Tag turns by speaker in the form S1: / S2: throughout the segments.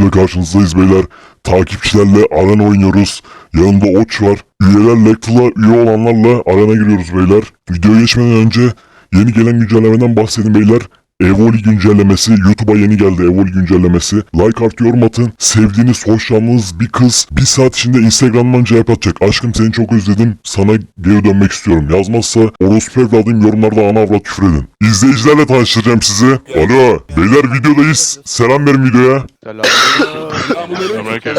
S1: videosuyla karşınızdayız beyler. Takipçilerle arena oynuyoruz. Yanımda Oç var. Üyeler Lectle'a üye olanlarla arena giriyoruz beyler. Videoya geçmeden önce yeni gelen güncellemeden bahsedin beyler. Evoli güncellemesi, YouTube'a yeni geldi Evoli güncellemesi. Like artı yorum atın. Sevdiğiniz, hoşlandığınız bir kız bir saat içinde Instagram'dan cevap atacak. Aşkım seni çok özledim. Sana geri dönmek istiyorum. Yazmazsa orospu evladıyım yorumlarda ana avrat küfür edin. İzleyicilerle tanıştıracağım sizi. Alo. Beyler videodayız. Selam verin videoya.
S2: Selamünaleyküm.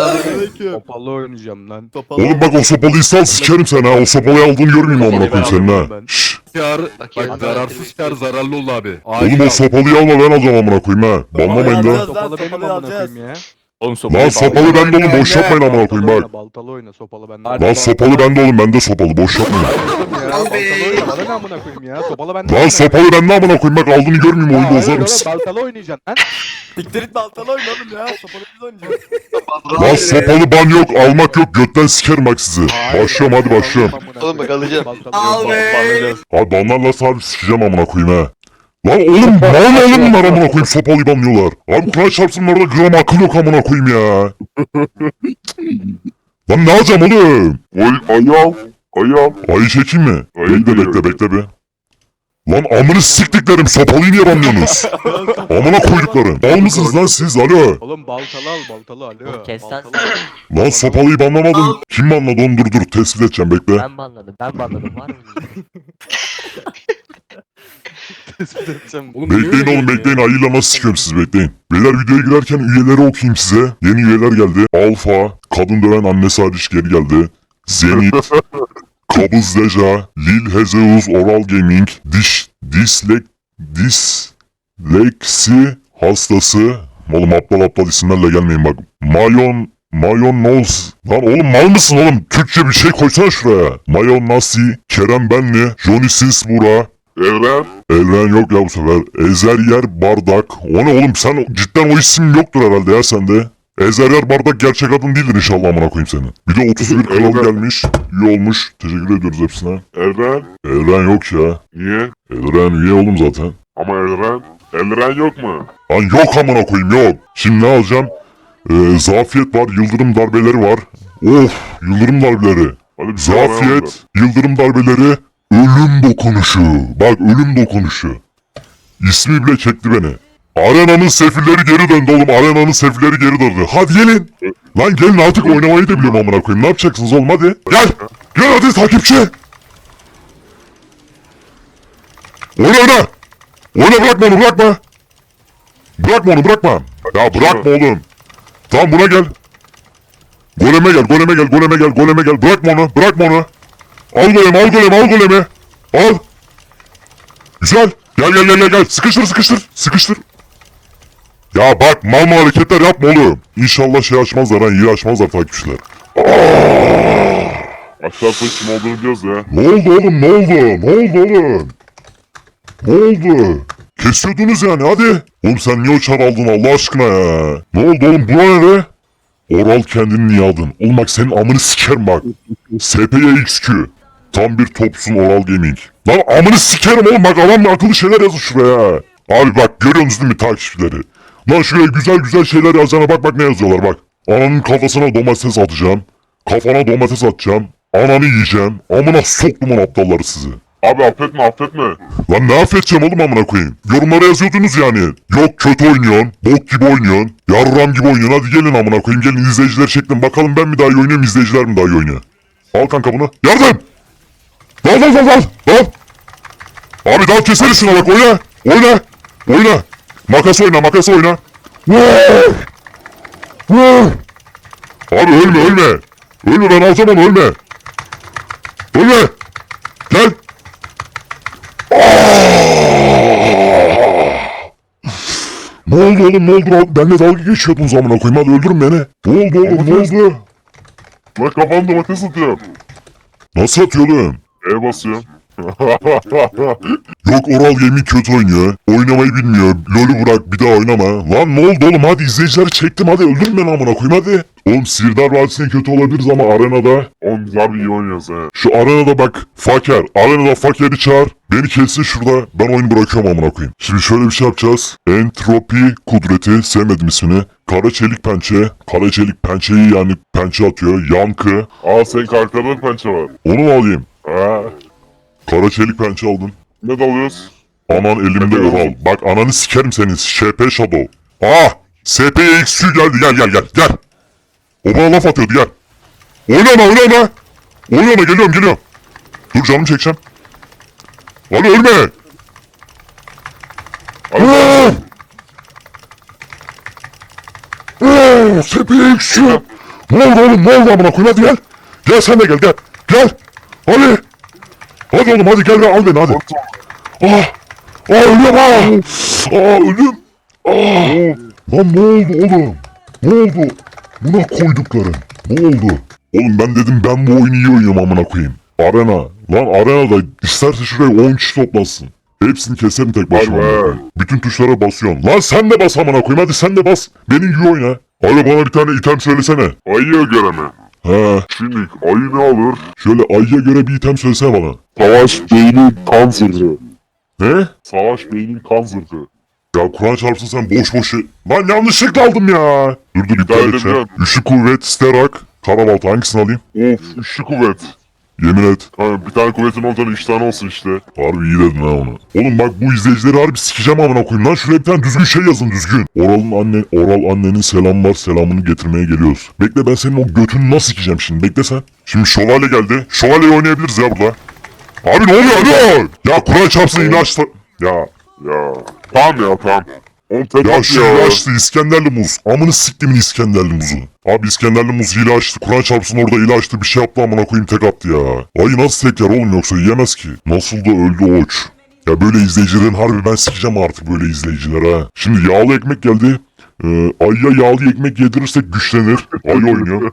S3: Topalı oynayacağım lan.
S1: Oğlum bak o sopalıyı sal sikerim seni ha. O sopalıyı aldığını görmeyeyim amına koyayım senin ha. Şşş.
S2: Kar, bak zararsız kar zararlı oldu abi.
S1: Oğlum o sopalıyı alma ben alacağım amına koyayım ha. Banlamayın da.
S3: Sopalı benim
S4: Sopalı
S3: amına
S4: alacağız.
S3: koyayım ya.
S2: Oğlum
S1: Lan sopalı bende oğlum boş yapmayın amına koyayım
S3: oyna, baltalı oyna, sopalı bende.
S1: Lan sopalı bende oğlum bende sopalı boş yapmayın.
S3: ya, baltalı oyna, amına koyayım ya, sopalı bende.
S1: Lan sopalı bende amına koyayım bak aldığını görmeyeyim oyunu bozarım.
S3: oğlum, Baltalı oynayacaksın lan.
S4: Siktir et baltalı oyna oğlum ya. Sopalı biz oynayacağız.
S1: Lan sopalı ban yok almak yok götten sikerim bak sizi. Başlıyorum hadi başlıyorum.
S5: Oğlum bak alacağım.
S4: Al be.
S1: Abi banlarla sabit sikeceğim amına koyayım ha. Lan oğlum mal mı oğlum bunlar amına koyayım sopalıyı banlıyorlar. Abi Kur'an çarpsın bunlarda gram akıl yok amına koyayım ya. Lan ne yapacağım oğlum?
S6: Ay ayağım. Ayağım.
S1: Ayı çekeyim mi?
S6: Ayı
S1: bekle
S6: diyor.
S1: bekle bekle be. Lan amını siktiklerim sopalıyı niye banlıyorsunuz? Amına koyduklarım. Bal mısınız lan siz alo?
S3: Oğlum baltalı al, baltalı alo.
S5: Kes lan.
S3: Baltalı al.
S1: Lan sopalıyı banlamadım. Kim banladı onu dur dur tespit edeceğim bekle.
S5: Ben banladım. Ben banladım. Var mı?
S3: Tespit edeceğim.
S1: Bekleyin oğlum bekleyin ayıyla nasıl sikiyorum siz bekleyin. Beyler videoya girerken üyeleri okuyayım size. Yeni üyeler geldi. Alfa, kadın döven annesi hariç geri geldi. Zenit, Kabız Deja, Lil Hezeus Oral Gaming, Diş, Dislek, Disleksi hastası. Oğlum aptal aptal isimlerle gelmeyin bak. Mayon, Mayon Nose. Lan oğlum mal mısın oğlum? Türkçe bir şey koysana şuraya. Mayon Nasi, Kerem Benli, Johnny Sins
S6: Evren.
S1: Elren yok ya bu sefer. Ezeryer Bardak. O ne oğlum sen cidden o isim yoktur herhalde ya sende. Ezeryer Bardak gerçek adın değildir inşallah amına koyayım seni. Bir de 31 kral gelmiş. Üye olmuş. Teşekkür ediyoruz hepsine.
S6: Evren.
S1: Elren yok ya.
S6: Niye?
S1: Elren üye oğlum zaten.
S6: Ama Evren. Evren yok mu?
S1: Lan yok amına koyayım yok. Şimdi ne alacağım? Ee, zafiyet var. Yıldırım darbeleri var. Of yıldırım darbeleri.
S6: Hadi bir.
S1: Zafiyet, yıldırım darbeleri, ölüm dokunuşu. Bak ölüm dokunuşu. İsmi bile çekti beni. Arenanın sefilleri geri döndü oğlum. Arenanın sefilleri geri döndü. Hadi gelin. Lan gelin artık oynamayı da biliyorum amına koyayım. Ne yapacaksınız oğlum hadi. Gel. Gel hadi takipçi. Oyna oyna. Oyna bırakma onu bırakma. Bırakma onu bırakma. Ya bırakma oğlum. Tamam buna gel. Goleme gel, goleme gel, goleme gel, goleme gel. Bırakma onu, bırakma onu. Al golemi, al golemi, al golemi. Al. Güzel. Gel gel gel gel. Sıkıştır sıkıştır. Sıkıştır. Ya bak mal mal hareketler yapma oğlum. İnşallah şey açmazlar ha iyi açmazlar takipçiler.
S6: Aşağıda kim olduğunu biliyoruz ya.
S1: Ne oldu oğlum ne oldu? Ne oldu oğlum? Ne oldu? Kesiyordunuz yani hadi. Oğlum sen niye o çar aldın Allah aşkına ya? Ne oldu oğlum buna ne be? Oral kendini niye aldın? Oğlum bak senin amını sikerim bak. SPY XQ. Tam bir topsun Oral Gaming. Lan amını sikerim oğlum bak adam akıllı şeyler yazın şuraya. Abi bak görüyorsunuz değil mi takipçileri? Lan şuraya güzel güzel şeyler yazacağına bak bak ne yazıyorlar bak. Ananın kafasına domates atacağım. Kafana domates atacağım. Ananı yiyeceğim. Amına soktum lan aptalları sizi.
S6: Abi affetme affetme.
S1: Lan ne affedeceğim oğlum amına koyayım. Yorumlara yazıyordunuz yani. Yok kötü oynuyorsun. Bok gibi oynuyorsun. Yarram gibi oynuyorsun. Hadi gelin amına koyayım. Gelin izleyiciler çektim. Bakalım ben mi daha iyi oynuyorum izleyiciler mi daha iyi oynuyor. Al kanka bunu. Yardım. Dal dal dal dal. Dal. Abi dal keseriz şuna bak oyna. Oyna. Oyna. Makas oyna makas oyna. Vur. Vur. Abi ölme ölme. Ölme ben alacağım onu ölme. Ölme. Gel. Ne oldu oğlum ne oldu lan? Benle dalga geçiyordunuz amına koyayım hadi öldürün beni. Ne oldu oğlum ne oldu?
S6: Lan kafamda domates atıyorum.
S1: Nasıl atıyor oğlum?
S6: E basıyorum.
S1: Yok Oral Gaming kötü oynuyor. Oynamayı bilmiyor. LoL'ü bırak bir daha oynama. Lan ne oldu oğlum hadi izleyicileri çektim hadi öldürün beni amına koyayım hadi. Oğlum Sirdar Vadisi'ne kötü olabiliriz ama arenada.
S6: Oğlum bir iyi oynuyoruz he.
S1: Şu arenada bak Faker. Arenada Faker'i çağır. Beni kessin şurada. Ben oyunu bırakıyorum amına koyayım. Şimdi şöyle bir şey yapacağız. Entropi kudreti sevmedim ismini. Kara çelik pençe. Kara çelik pençeyi yani pençe atıyor. Yankı.
S6: Aa senin karakterinde pençe var.
S1: Onu alayım?
S6: Ha.
S1: Kara çelik pençe aldım.
S6: Ne dalıyoruz?
S1: Anan elimde Ural. Bak ananı sikerim senin. ŞP Shadow. Ah! SPXQ geldi gel gel gel gel. O bana laf atıyordu gel. Oynama oynama. Oynama geliyorum geliyorum. Dur canım çekeceğim. Hadi ölme. Ah! Ah, SPXQ. Ne oldu oğlum ne oldu amına koyayım hadi gel. Gel sen de gel gel. Gel. Hadi. Hadi oğlum hadi gel al beni hadi. Ah! Aa ölüyorum ha! Aa ölüm! Aa! Lan ne oldu oğlum? Ne oldu? Buna koydukların. Ne oldu? Oğlum ben dedim ben bu oyunu iyi oynuyorum amına koyayım. Arena. Lan arenada isterse şuraya 10 kişi toplasın. Hepsini keserim tek başıma. Bütün tuşlara basıyorsun. Lan sen de bas amına koyayım hadi sen de bas. Benim gibi oyna. Hadi bana bir tane item söylesene.
S6: Ayıya göre mi?
S1: He.
S6: Şimdi ayı ne alır?
S1: Şöyle ayıya göre bir item söylesene bana.
S6: Savaş beyni kan zırhı.
S1: Ne?
S6: Savaş beynin kan zırhı.
S1: Ya Kur'an çarpsın sen boş boş. Lan yanlışlıkla aldım ya. Dur dur iptal edeceğim. Üçlü kuvvet, sterak, karabalta hangisini alayım?
S6: Of üçlü kuvvet.
S1: Yemin et.
S6: Ha, bir tane kuvvetin olacağını üç tane olsun işte.
S1: Harbi iyi dedin ha onu. Oğlum bak bu izleyicileri harbi sikeceğim amına koyayım lan. Şuraya bir tane düzgün şey yazın düzgün. Oral'ın anne, Oral annenin selam var selamını getirmeye geliyoruz. Bekle ben senin o götünü nasıl sikeceğim şimdi bekle sen. Şimdi şövalye geldi. Şövalyeyi oynayabiliriz ya burada. Abi ne oluyor alo? Ya Kur'an çarpsın ilaçla... Ya
S6: Ya. Tamam ya tamam. Oğlum tek
S1: Ya
S6: at
S1: şu
S6: ya.
S1: hile açtı İskenderli muz. Amını siktimin İskenderli muzu. Abi İskenderli muz hile açtı. Kur'an çarpsın orada hile açtı. Bir şey yaptı amına koyayım tek attı ya. Ayı nasıl tek yer oğlum yoksa yiyemez ki. Nasıl da öldü oç. Ya böyle izleyicilerin harbi ben sikeceğim artık böyle izleyicilere ha. Şimdi yağlı ekmek geldi. Ee, ayıya yağlı ekmek yedirirsek güçlenir. Ayı oynuyor.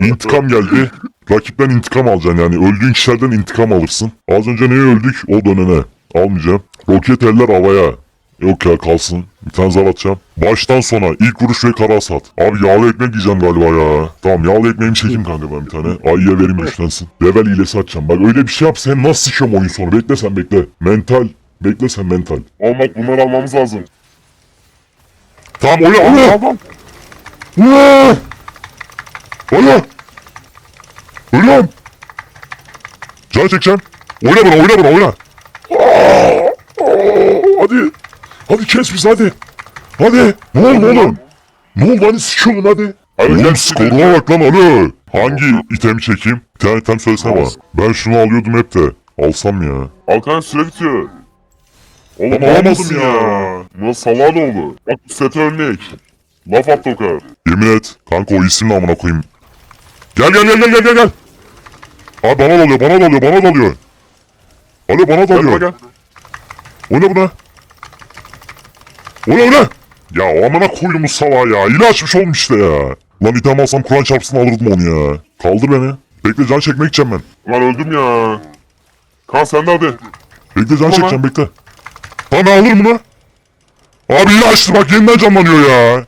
S1: İntikam geldi. Rakipten intikam alacaksın yani. Öldüğün kişilerden intikam alırsın. Az önce neye öldük? O dönene. Almayacağım. Roket eller havaya. Yok ya kalsın. Bir tane zar atacağım. Baştan sona ilk vuruş ve kara sat. Abi yağlı ekmek yiyeceğim galiba ya. Tamam yağlı ekmeğimi çekeyim kanka ben bir tane. Ayıya vereyim güçlensin. Level hilesi atacağım. Bak öyle bir şey yap sen nasıl sıçıyorum oyun sonu. Bekle sen bekle. Mental. Bekle sen mental.
S6: Oğlum bak bunları almamız lazım.
S1: Tamam oyna oyna. Oyna. Oyna. Oyna. Can çekeceğim. Oyna bana oyna bana oyna. Hadi. Hadi kes biz hadi. Hadi. Ne oldu oğlum? Ne oldu hadi sıçıyorum hadi.
S6: Hadi
S1: Oğlum skoruna bak lan alo. Hangi itemi çekeyim? Bir tane item söylesene bana. Ben şunu alıyordum hep de. Alsam ya.
S6: Alkan süre bitiyor. Oğlum
S1: Ama almasın
S6: ya.
S1: ya.
S6: Buna oldu? Bak bu sete örnek. Laf attı o kadar.
S1: Yemin et. Kanka o isimle amına koyayım. Gel gel gel gel gel gel gel. Abi bana dalıyor bana dalıyor bana dalıyor. Alo bana
S6: Gel bana
S1: dalıyor.
S6: gel.
S1: O ne bu ne? O ne o ne? Ya o amına koydum salağı ya. Hile açmış oğlum işte ya. Lan item alsam Kur'an çarpsın alırdım onu ya. Kaldır beni. Bekle can çekmek içeceğim ben.
S6: Lan öldüm ya. Kan sen de hadi.
S1: Bekle can çekeceğim bekle. Tamam ben alırım bunu. Abi hile açtı bak yeniden canlanıyor ya.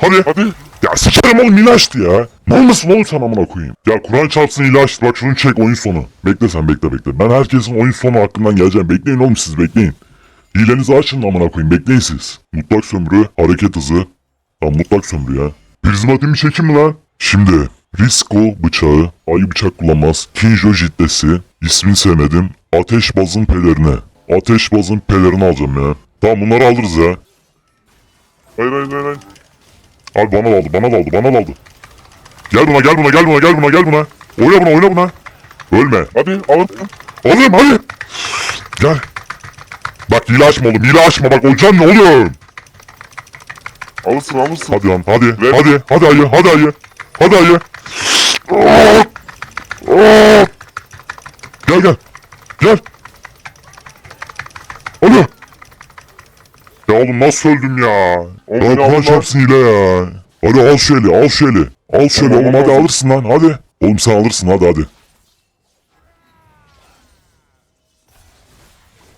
S1: Hadi.
S6: Hadi.
S1: Ya sikerim oğlum hile açtı ya. Ne olmasın oğlum sen amına koyayım. Ya Kur'an çarpsın açtı bak şunu çek oyun sonu. Bekle sen bekle bekle. Ben herkesin oyun sonu hakkından geleceğim. Bekleyin oğlum siz bekleyin. Hilenizi açın amına koyayım bekleyin siz. Mutlak sömürü, hareket hızı. Lan mutlak sömürü ya. Prizmatimi çekin mi lan? Şimdi Risco bıçağı, ayı bıçak kullanmaz, Kinjo jiddesi, ismini sevmedim, ateş bazın pelerini. Ateş bazın pelerini alacağım ya. Tamam bunları alırız ya.
S6: Hayır hayır hayır. hayır.
S1: Abi bana daldı, bana daldı, bana daldı. Gel buna, gel buna, gel buna, gel buna, gel buna. Oyna buna, oyna buna. Ölme.
S6: Hadi alın.
S1: Oğlum hadi. Gel. Bak hile açma oğlum hile açma bak olacağım ne oğlum.
S6: Alırsın alırsın.
S1: Hadi lan hadi
S6: Ver.
S1: hadi hadi ayı hadi ayı. Hadi ayı. gel gel. Gel. Alo. Ya oğlum nasıl öldüm ya?
S6: Oğlum
S1: ya Kur'an çarpsın hile ya. Hadi al şöyle al şöyle. Al
S6: şöyle
S1: oğlum hadi alırsın lan hadi. Oğlum sen alırsın hadi hadi.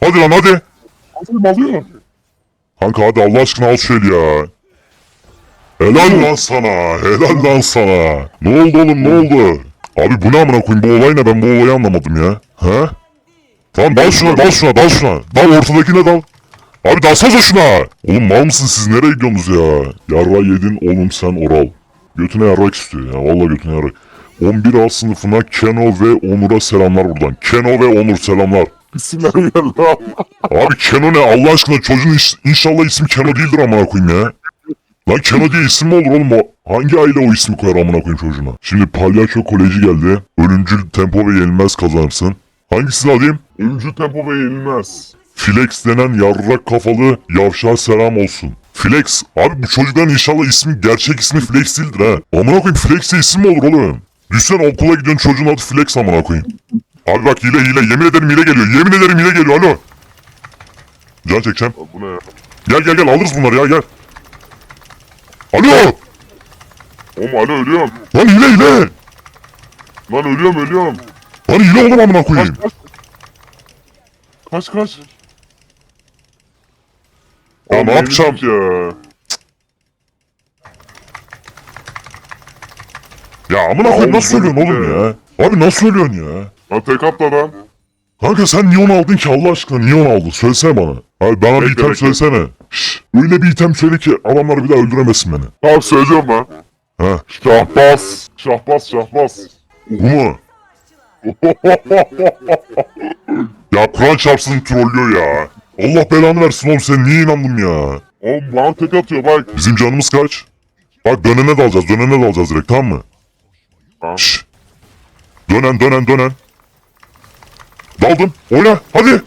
S1: Hadi lan hadi.
S6: Alıyorum alıyorum.
S1: Kanka hadi Allah aşkına al eli ya. Helal lan sana. Helal lan sana. Ne oldu oğlum ne oldu? Abi bu ne amına koyayım bu olay ne ben bu olayı anlamadım ya. He? Tamam dal şuna dal şuna dal şuna. Dal ortadakine dal. Abi dalsanıza şuna. Oğlum mal mısın siz nereye gidiyorsunuz ya? Yarra yedin oğlum sen oral. Götüne yarrak istiyor ya vallahi götüne yarrak. 11A sınıfına Keno ve Onur'a selamlar buradan. Keno ve Onur selamlar.
S6: İsimler geldi lan.
S1: Abi Keno ne Allah aşkına çocuğun iş- inşallah ismi Keno değildir amına koyayım ya. Lan Keno diye isim mi olur oğlum o? Hangi aile o ismi koyar amına koyayım çocuğuna? Şimdi palyaço koleji geldi. Ölümcül tempo ve yenilmez kazanırsın. Hangisini alayım?
S6: Öncü tempo ve yenilmez.
S1: Flex denen yarrak kafalı yavşağa selam olsun. Flex. Abi bu çocukların inşallah ismi gerçek ismi Flex değildir ha. Amına koyayım Flex isim mi olur oğlum? Düşsen okula gidiyorsun çocuğun adı Flex amına koyayım. Abi bak hile hile yemin ederim hile geliyor. Yemin ederim hile geliyor alo. Can çekeceğim.
S6: Abi bu ne ya?
S1: Gel gel gel alırız bunları ya gel. Alo!
S6: Oğlum alo ölüyorum.
S1: Lan hile hile!
S6: Lan ölüyorum ölüyorum.
S1: Lan hile oğlum amına koyayım.
S6: Kaç kaç.
S1: Ya
S6: Oğlum
S1: ne yapacağım?
S6: Ya.
S1: Ya amına koyayım nasıl
S6: Oğlum,
S1: söylüyorsun oğlum ya? Abi nasıl söylüyorsun ya?
S6: Lan tek atla lan.
S1: Kanka sen niye onu aldın ki Allah aşkına niye onu aldın? Söylesene bana. Abi bana bir
S6: Bekle,
S1: item
S6: bekle.
S1: söylesene. Şşş. Öyle bir item söyle ki adamlar bir daha öldüremesin beni.
S6: Tamam söyleyeceğim lan.
S1: Ha
S6: Şahbaz. Şahbaz şahbaz.
S1: bu mu? Ya Kur'an çarpsın trollüyor ya. Allah belanı versin oğlum sen niye inandın ya?
S6: Oğlum bana tek atıyor bak.
S1: Bizim canımız kaç? Bak dönene de alacağız, dönene de alacağız direkt tamam mı?
S6: Tamam.
S1: Şşş. Dönen, dönen, dönen. Daldım. Oyna, hadi.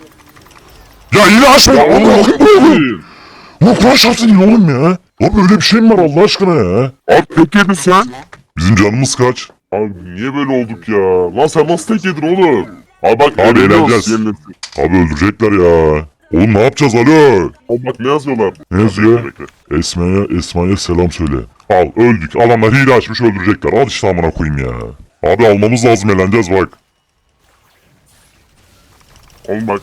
S1: Ya yine açma. Allah oğlum. Bu Kur'an çarpsın yine oğlum ya. Abi öyle bir şey mi var Allah aşkına ya?
S6: Abi tek yedin sen.
S1: Bizim canımız kaç?
S6: Abi niye böyle olduk ya? Lan sen nasıl tek yedin oğlum? Abi bak
S1: Abi eğleneceğiz. Abi öldürecekler ya. Oğlum ne yapacağız alo?
S6: Oğlum bak ne yazıyorlar?
S1: Ne yazıyor? Esma'ya, Esma'ya selam söyle. Al öldük. Adamlar hile açmış öldürecekler. Al işte amına koyayım ya. Abi almamız lazım eğleneceğiz bak.
S6: Bak.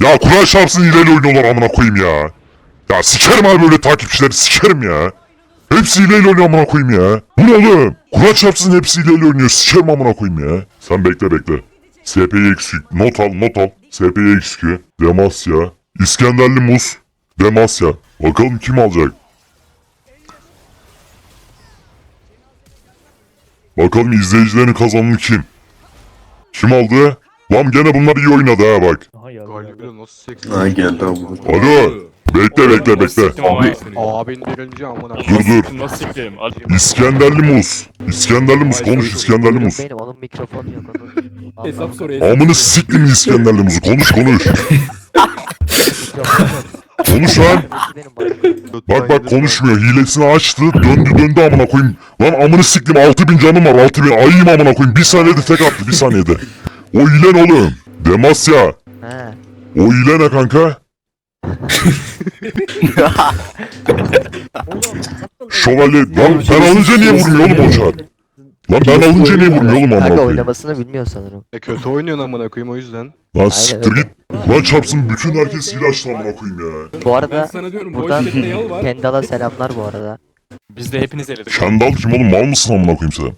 S1: Ya Kur'an şarpsın hileyle oynuyorlar amına koyayım ya. Ya sikerim abi böyle takipçileri sikerim ya. Hepsi hileyle oynuyor amına koyayım ya. Bu ne oğlum? Kur'an çarpsın hepsi hileyle oynuyor. Sikerim amına koyayım ya. Sen bekle bekle. SP'ye eksik. Not al not al. SP'ye eksik. Demasya. İskenderli Muz. Demasya. Bakalım kim alacak? Bakalım izleyicilerin kazananı kim? Kim aldı? Lan gene bunlar iyi oynadı ha bak.
S3: Nasıl seksi.
S5: Ha geldi abi.
S1: Alo. Bekle bekle bekle.
S3: Abi, abin birinci amına.
S1: Dur dur.
S2: Nasıl sikeyim?
S1: İskenderli Muz. İskenderli Muz konuş İskenderli Muz.
S7: Benim onun mikrofonu yok onun.
S2: Hesap soruyor.
S1: Amını siktim İskenderli Muz'u konuş konuş. Konuş lan. Bak bak konuşmuyor. Hilesini açtı. Döndü döndü amına koyayım. Lan amını siktim 6000 canım var 6000. Ayıyım amına koyayım. Bir saniyede tek attı bir saniyede. O hile ne oğlum? Demasya.
S7: He.
S1: O hile ne kanka? Şövalye. Lan ben alınca niye vurmuyor oğlum o çar? Lan ben alınca niye vurmuyor oğlum amına
S7: Kanka
S1: koyayım?
S7: oynamasını bilmiyor sanırım.
S3: E kötü oynuyorsun amına koyayım o yüzden.
S1: Lan siktir git. Lan çarpsın bütün herkes hile açtı amına koyayım ya.
S7: Bu
S2: Ben
S7: arada
S2: sana diyorum
S7: buradan
S2: yol var.
S7: Kendal'a selamlar bu arada.
S2: Biz de hepiniz eledik.
S1: Kendal kim oğlum mal mısın amına koyayım sen?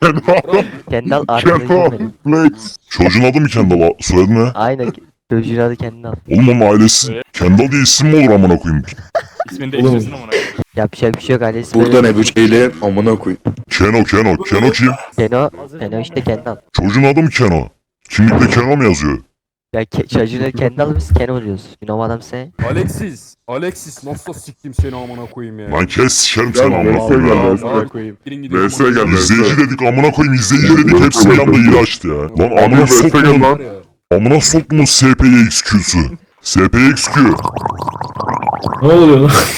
S7: Kendal arkadaşım benim.
S6: Flex.
S1: Çocuğun adı mı Kendal? Soyadı ne?
S7: Aynen. Çocuğun adı Kendal.
S1: Oğlum onun ailesi Kendal diye isim mi olur amına koyayım?
S2: İsmini değiştirsin ama.
S7: Yapacak bir şey yok ailesi.
S5: Buradan. Ebu Cehil'e amına koy.
S1: Keno Keno. Keno kim?
S7: Keno. Keno işte Kendal.
S1: Çocuğun adı mı Keno? Kimlikte Keno mu yazıyor?
S7: Ya ke çocuğun adı Kendal biz Keno diyoruz. You know what I'm saying?
S8: Alexis, Alexis nasıl siktim seni amına koyayım ya.
S1: Lan kes sikerim seni amına koyayım ya.
S3: Amına
S6: VS.
S3: koyayım.
S2: Girin gidin.
S6: VS gel
S1: İzleyici dedik amına koyayım izleyici dedik hepsi bir anda hile açtı ya. Lan amına soktumun
S6: lan.
S1: amına soktumun SPXQ'su. SPXQ.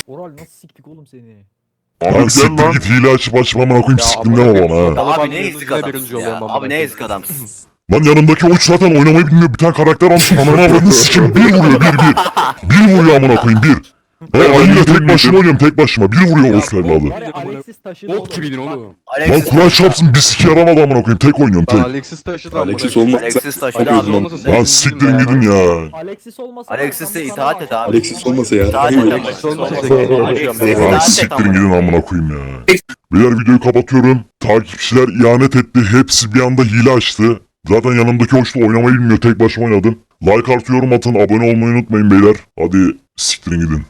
S8: Oral nasıl siktik oğlum seni?
S1: Lan
S6: Abi gel
S1: siktir
S6: lan.
S1: git hile açıp açma amına koyayım siktim deme bana ha.
S4: Abi ne ezik adamsın ya. Abi ne ezik adamsın.
S1: Lan yanımdaki uç zaten oynamayı bilmiyor. Bir tane karakter almış. Ananı avradını sikim. Bir vuruyor bir bir. Bir vuruyor amına koyayım bir. Ben ayıyla tek başıma oynuyorum tek başıma. Bir vuruyor o evladı.
S8: Alexis taşıdı Bok gibiydin oğlum.
S1: Lan
S4: Alexis
S1: Kur'an çarpsın bir sike yaramadı amına koyayım. Tek oynuyorum tek.
S3: Alexis taşıdı amına
S5: Alexis
S3: koyayım.
S5: olmaz.
S4: Alexis taşıdı
S5: Alexis
S4: abi.
S3: olmasa
S1: Lan siktirin gidin
S3: ya.
S8: Alexis olmasa
S4: Alexis'e itaat et abi.
S5: Alexis olmasa ya.
S4: İtaat et ama.
S3: Alexis olmasa
S4: Alexis'e
S1: Lan
S4: itaat et
S1: siktirin
S4: ama.
S1: gidin amına koyayım ya. Beyler videoyu kapatıyorum. Takipçiler ihanet etti. Hepsi bir anda hile açtı. Zaten yanımdaki hoşta oynamayı bilmiyor. Tek başıma oynadım. Like artı yorum atın. Abone olmayı unutmayın beyler. Hadi siktirin gidin.